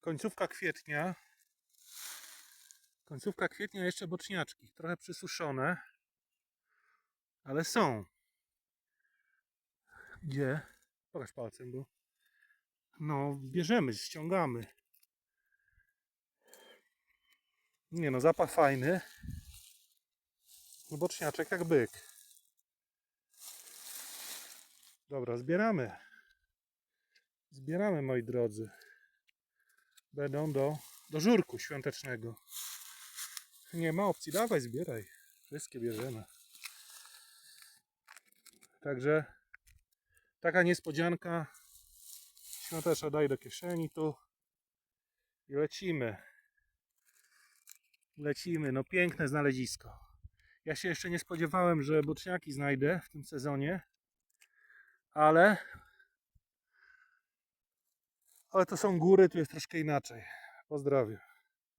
Końcówka kwietnia. Końcówka kwietnia jeszcze boczniaczki. Trochę przysuszone. Ale są. Gdzie? Pokaż palcem, bo. No, bierzemy, ściągamy. Nie no, zapach fajny. No, Boczniaczek jak byk. Dobra, zbieramy. Zbieramy, moi drodzy będą do, do żurku świątecznego. Nie ma opcji, dawaj zbieraj. Wszystkie bierzemy. Także taka niespodzianka świąteczna daj do kieszeni tu i lecimy. Lecimy, no piękne znalezisko. Ja się jeszcze nie spodziewałem, że boczniaki znajdę w tym sezonie, ale ale to są góry, tu jest troszkę inaczej. Pozdrawiam.